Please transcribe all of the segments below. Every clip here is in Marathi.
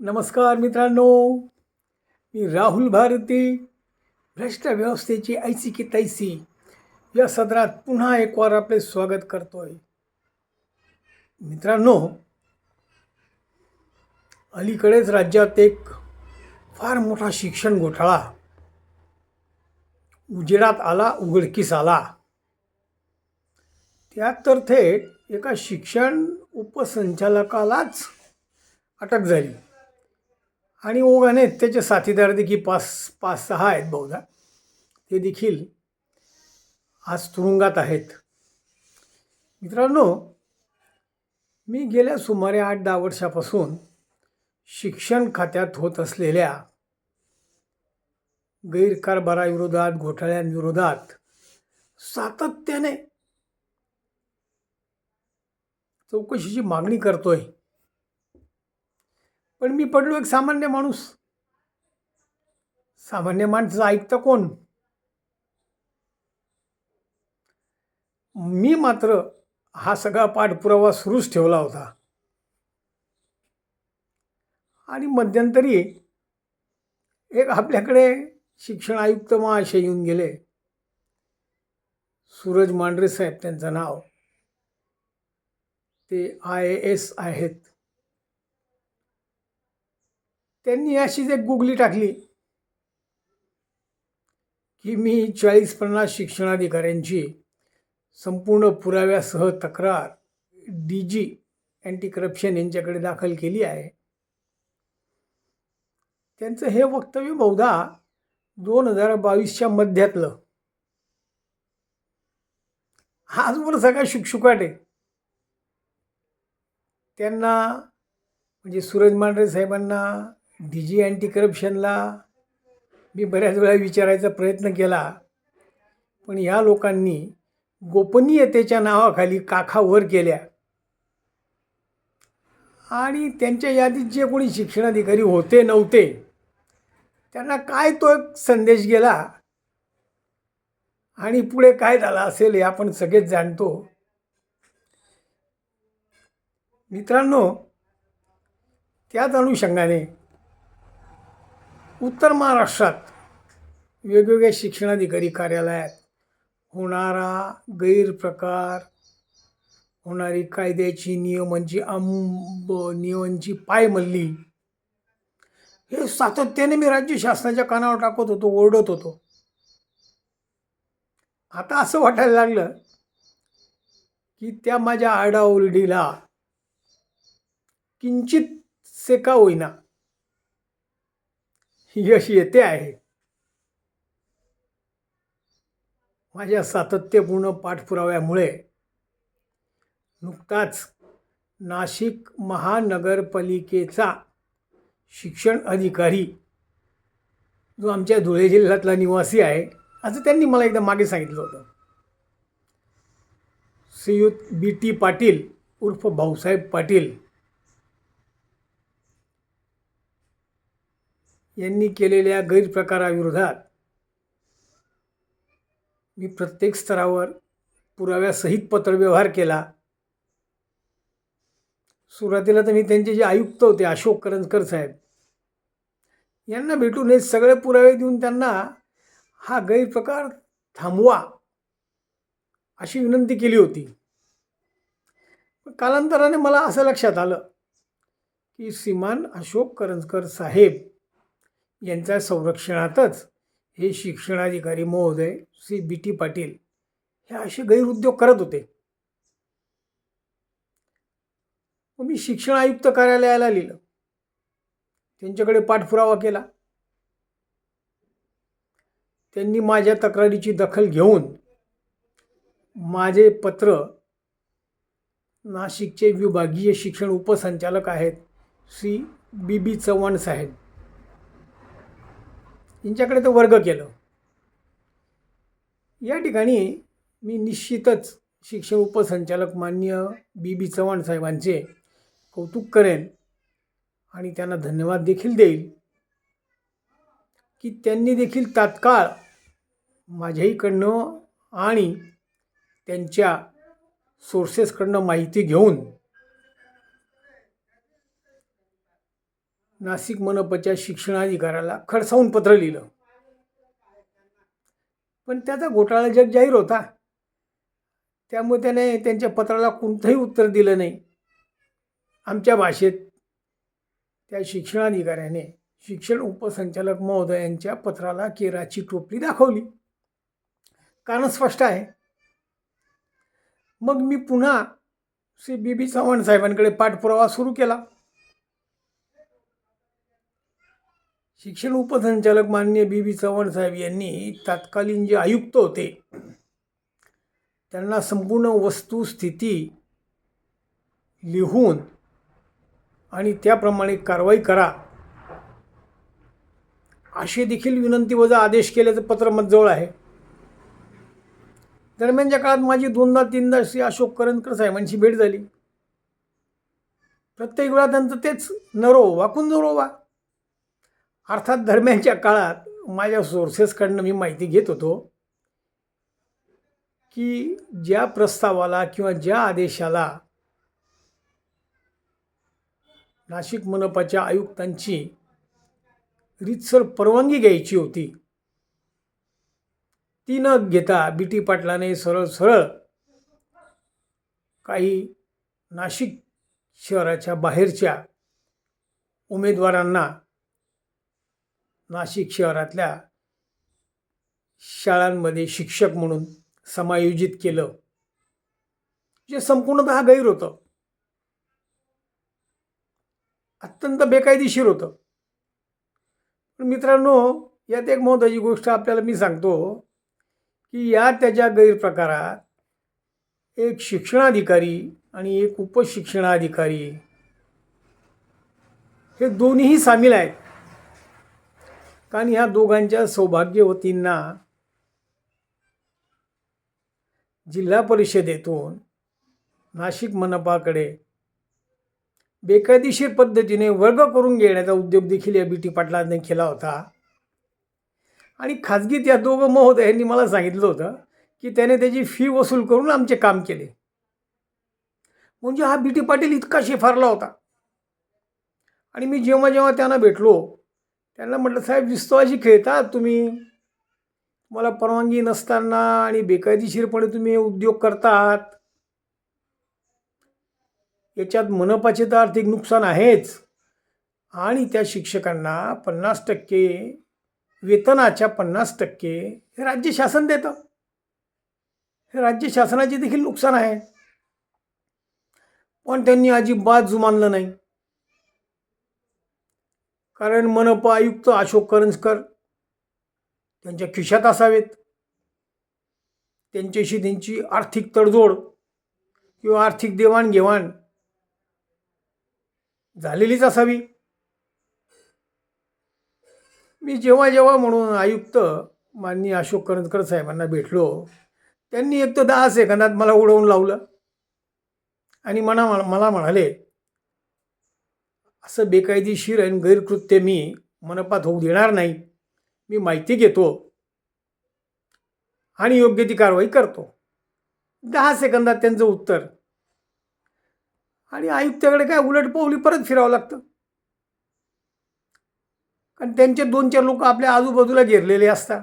नमस्कार मित्रांनो. मी राहुल भारती भ्रष्ट व्यवस्थेची ऐसी की तैसी या सदरात पुन्हा एक वार आपले स्वागत करतोय. मित्रांनो अलीकडेच राज्यात एक फार मोठा शिक्षण घोटाळा उजेडात आला उघडकीस आला. त्यात तर थेट एका शिक्षण उपसंचालकालाच अटक झाली. आणि ओघाने त्याचे साथीदार देखील पाच पाच सहा आहेत बहुधा. ते देखील आज तुरुंगात आहेत. मित्रांनो मी गेल्या सुमारे आठ दहा वर्षापासून शिक्षण खात्यात होत असलेल्या गैरकारभाराविरोधात घोटाळ्यांविरोधात सातत्याने चौकशीची मागणी करतोय. पण मी पडलो एक सामान्य माणूस. सामान्य माणसं ऐकतं कोण? मी मात्र हा सगळा पाठपुरावा सुरूच ठेवला होता. आणि मध्यंतरी एक आपल्याकडे शिक्षण आयुक्त महाशय येऊन गेले. सूरज मांढरे साहेब त्यांचं नाव. ते आय ए एस आहेत. त्यांनी अशीच एक गुगली टाकली की मी चाळीस पन्नास शिक्षणाधिकाऱ्यांची संपूर्ण पुराव्यासह तक्रार डी जी अँटी करप्शन यांच्याकडे दाखल केली आहे. त्यांचं हे वक्तव्य बहुधा दोन हजार बावीसच्या मध्यातलं. आजवर सगळा शुकशुकाट आहे. त्यांना म्हणजे सूरज मांढरे साहेबांना डी जी अँटी करप्शनला मी बऱ्याच वेळा विचारायचा प्रयत्न केला पण ह्या लोकांनी गोपनीयतेच्या नावाखाली काखा वर केल्या. आणि त्यांच्या यादीत जे कोणी शिक्षणाधिकारी होते नव्हते त्यांना काय तो एक संदेश गेला? आणि पुढे काय झालं असेल हे आपण सगळेच जाणतो. मित्रांनो त्याच अनुषंगाने उत्तर महाराष्ट्रात वेगवेगळ्या शिक्षणाधिकारी कार्यालयात होणारा गैरप्रकार होणारी कायद्याची नियमांची अंब नियमांची पायमल्ली हे सातत्याने मी राज्य शासनाच्या कानावर टाकत होतो ओरडत होतो. आता असं वाटायला लागलं की त्या माझ्या आडाओरडीला किंचित सेका होईना. यश येते आहे. माझ्या सातत्यपूर्ण पाठपुराव्यामुळे नुकताच नाशिक महानगरपालिकेचा शिक्षण अधिकारी जो आमच्या धुळे जिल्ह्यातला निवासी आहे असं त्यांनी मला एकदा मागे सांगितलं होतं. श्रीयुत बी टी पाटील उर्फ भाऊसाहेब पाटील यांनी केलेल्या गैरप्रकाराविरोधात मी प्रत्येक स्तरावर पुराव्यासहित पत्रव्यवहार केला. सुरुवातीला तर मी त्यांचे जे आयुक्त होते अशोक करंजकर साहेब यांना भेटून हे सगळे पुरावे देऊन त्यांना हा गैरप्रकार थांबवा अशी विनंती केली होती. कालांतराने मला असं लक्षात आलं की श्रीमान अशोक करंजकर साहेब यांच्या संरक्षणातच हे शिक्षणाधिकारी महोदय श्री बी टी पाटील हे असे गैरउद्योग करत होते. मग मी शिक्षण आयुक्त कार्यालयाला लिहिलं. त्यांच्याकडे पाठपुरावा केला. त्यांनी माझ्या तक्रारीची दखल घेऊन माझे पत्र नाशिकचे विभागीय शिक्षण उपसंचालक आहेत श्री बी बी चव्हाण साहेब. यांच्याकडे तर वर्ग केलं. या ठिकाणी मी निश्चितच शिक्षण उपसंचालक मान्य बी बी चव्हाण साहेबांचे कौतुक करेन आणि त्यांना धन्यवाद देखील देईल की त्यांनी देखील तात्काळ माझ्याहीकडनं आणि त्यांच्या सोर्सेसकडनं माहिती घेऊन नाशिक मनपाच्या शिक्षणाधिकाऱ्याला खडसावून पत्र लिहिलं. पण त्याचा घोटाळा जग जाहीर होता. त्यामुळे त्याने त्यांच्या पत्राला कोणतंही उत्तर दिलं नाही. आमच्या भाषेत त्या शिक्षणाधिकाऱ्याने शिक्षण उपसंचालक महोदयांच्या पत्राला केराची टोपली दाखवली. कारण स्पष्ट आहे. मग मी पुन्हा श्री बी बी चव्हाण साहेबांकडे पाठपुरावा सुरू केला. शिक्षण उपसंचालक माननीय बी बी चव्हाण साहेब यांनी तत्कालीन जे आयुक्त होते त्यांना संपूर्ण वस्तुस्थिती लिहून आणि त्याप्रमाणे कारवाई करा असे देखील विनंती वजा आदेश केल्याचं पत्र मजजवळ आहे. दरम्यानच्या काळात माझी दोनदा तीनदा श्री अशोक करंदकर साहेबांची भेट झाली. प्रत्येक वेळा त्यांचं तेच नरो वाकून वा. अर्थात दरम्यानच्या काळात माझ्या सोर्सेसकडनं मी माहिती घेत होतो की ज्या प्रस्तावाला किंवा ज्या आदेशाला नाशिक मनपाच्या आयुक्तांची रीतसर परवानगी घ्यायची होती ती न घेता बी टी पाटलाने सरळ सरळ काही नाशिक शहराच्या बाहेरच्या उमेदवारांना नाशिक शहरातल्या शाळांमध्ये शिक्षक म्हणून समायोजित केलं. जे संपूर्णतः गैर होतं. अत्यंत बेकायदेशीर होतं. पण मित्रांनो यात एक महत्त्वाची गोष्ट आपल्याला मी सांगतो की या त्याच्या गैरप्रकारात एक शिक्षणाधिकारी आणि एक उपशिक्षणाधिकारी हे दोन्हीही सामील आहेत. कारण ह्या दोघांच्या सौभाग्यवतींना जिल्हा परिषदेतून नाशिक मनपाकडे बेकायदेशीर पद्धतीने वर्ग करून घेण्याचा उद्योग देखील या बी टी पाटलांनी केला होता. आणि खाजगीत या दोघं महोदयांनी मला सांगितलं होतं की त्याने त्याची फी वसूल करून आमचे काम केले. म्हणजे हा बी टी पाटील इतका शेफारला होता. आणि मी जेव्हा जेव्हा त्यांना भेटलो त्यांना म्हटलं साहेब विस्तवाशी खेळतात तुम्ही? तुम्हाला परवानगी नसताना आणि बेकायदेशीरपणे तुम्ही उद्योग करतात. याच्यात मनपाचे तर आर्थिक नुकसान आहेच. आणि त्या शिक्षकांना पन्नास टक्के वेतनाच्या पन्नास टक्के हे राज्य शासन देतं. हे राज्य शासनाचे देखील नुकसान आहे. पण त्यांनी अजिबात जुमानलं नाही. कारण मनपा आयुक्त अशोक करंजकर त्यांच्या खिशात असावेत. त्यांच्याशी त्यांची आर्थिक तडजोड किंवा आर्थिक देवाणघेवाण झालेलीच असावी. मी जेव्हा जेव्हा म्हणून आयुक्त माननीय अशोक करंजकर साहेबांना भेटलो त्यांनी एक तर दहा सेकंदात मला उडवून लावलं आणि मना मला म्हणाले असं बेकायदेशीर आणि गैरकृत्य मी मनपात होऊ देणार नाही. मी माहिती घेतो आणि योग्य ती कारवाई करतो. दहा सेकंदात त्यांचं उत्तर. आणि आयुक्ताकडे काय उलट पावली परत फिरावं लागतं. कारण त्यांचे दोन चार लोक आपल्या आजूबाजूला घेरलेले असतात.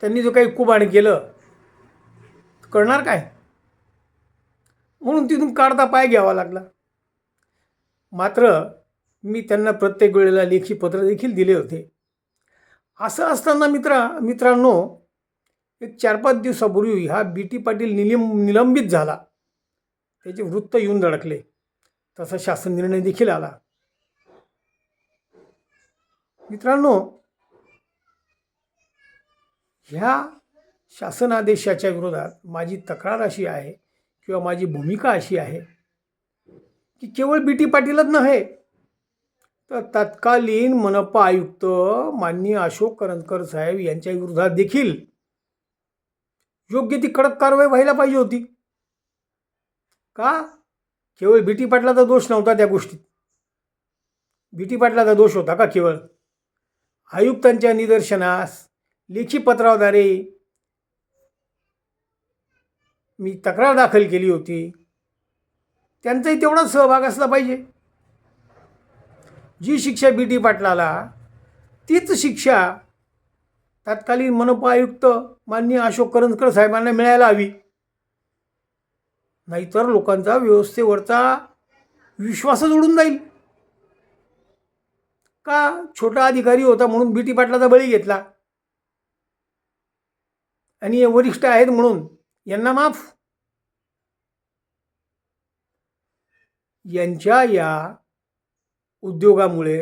त्यांनी जो काही कुबाण केलं करणार काय? म्हणून तिथून काढता पाय घ्यावा लागला. मात्र मी त्यांना प्रत्येक वेळेला लेखी पत्र देखील दिले होते. असं असताना मित्रा मित्रांनो एक चार पाच दिवसापूर्वी हा बी टी पाटील निलिम निलंबित झाला. त्याचे वृत्त येऊन धडकले. तसा शासन निर्णय देखील आला. मित्रांनो ह्या शासनादेशाच्या विरोधात माझी तक्रार अशी आहे किंवा माझी भूमिका अशी आहे की केवळ बी टी पाटीलच नव्हे. तर तत्कालीन मनपा आयुक्त माननीय अशोक करंदकर साहेब यांच्या विरोधात देखील योग्य ती कडक कारवाई व्हायला पाहिजे होती. का? केवळ बी टी पाटलाचा दोष नव्हता त्या गोष्टीत. बी टी पाटलाचा दोष होता का केवळ? आयुक्तांच्या निदर्शनास लेखी पत्राद्वारे मी तक्रार दाखल केली होती. त्यांचाही तेवढाच सहभाग असला पाहिजे. जी शिक्षा बी. टी पाटलाला तीच शिक्षा तत्कालीन मनपा आयुक्त माननीय अशोक करंजकर साहेबांना मिळायला हवी. नाहीतर लोकांचा व्यवस्थेवरचा विश्वासच उडून जाईल. का छोटा अधिकारी होता म्हणून बी. टी पाटलाचा बळी घेतला? आणि हे वरिष्ठ आहेत म्हणून यांना माफ. यांच्या या उद्योगामुळे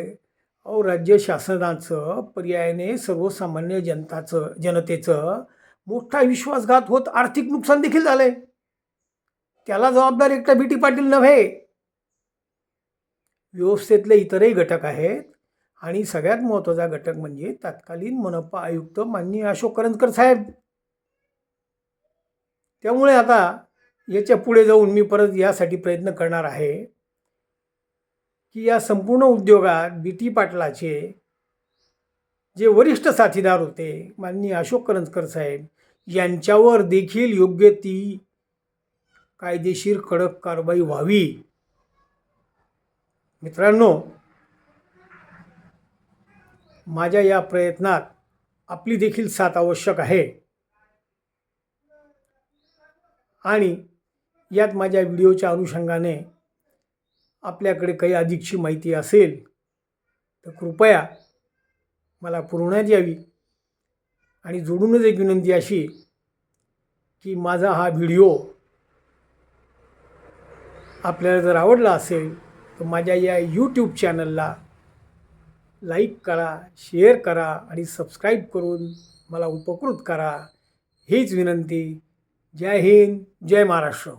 अहो राज्य शासनाचं पर्यायाने सर्वसामान्य जनताचं जनतेचं मोठा विश्वासघात होत आर्थिक नुकसान देखील झालं आहे त्याला जबाबदार एकटा बी टी पाटील नव्हे. व्यवस्थेतले इतरही घटक आहेत आणि सगळ्यात महत्त्वाचा घटक म्हणजे तत्कालीन मनपा आयुक्त माननीय अशोक करंजकर साहेब. त्यामुळे आता याच्यापुढे जाऊन मी परत यासाठी प्रयत्न करणार आहे. की या संपूर्ण उद्योगात बी टी पाटलाचे जे वरिष्ठ साथीदार होते माननीय अशोक करंजकर साहेब यांच्यावर देखील योग्य ती कायदेशीर कडक कारवाई व्हावी. मित्रांनो माझ्या या प्रयत्नात आपली देखील साथ आवश्यक आहे. आणि यात माझ्या व्हिडिओच्या अनुषंगाने आपल्याकडे काही अधिकची माहिती असेल तर कृपया मला पुरवण्यात यावी आणि जोडूनच एक विनंती अशी की माझा हा व्हिडिओ आपल्याला जर आवडला असेल तर माझ्या या यूट्यूब चॅनलला लाईक करा शेअर करा आणि सबस्क्राईब करून मला उपकृत करा. हीच विनंती. जय हिंद जय महाराष्ट्र.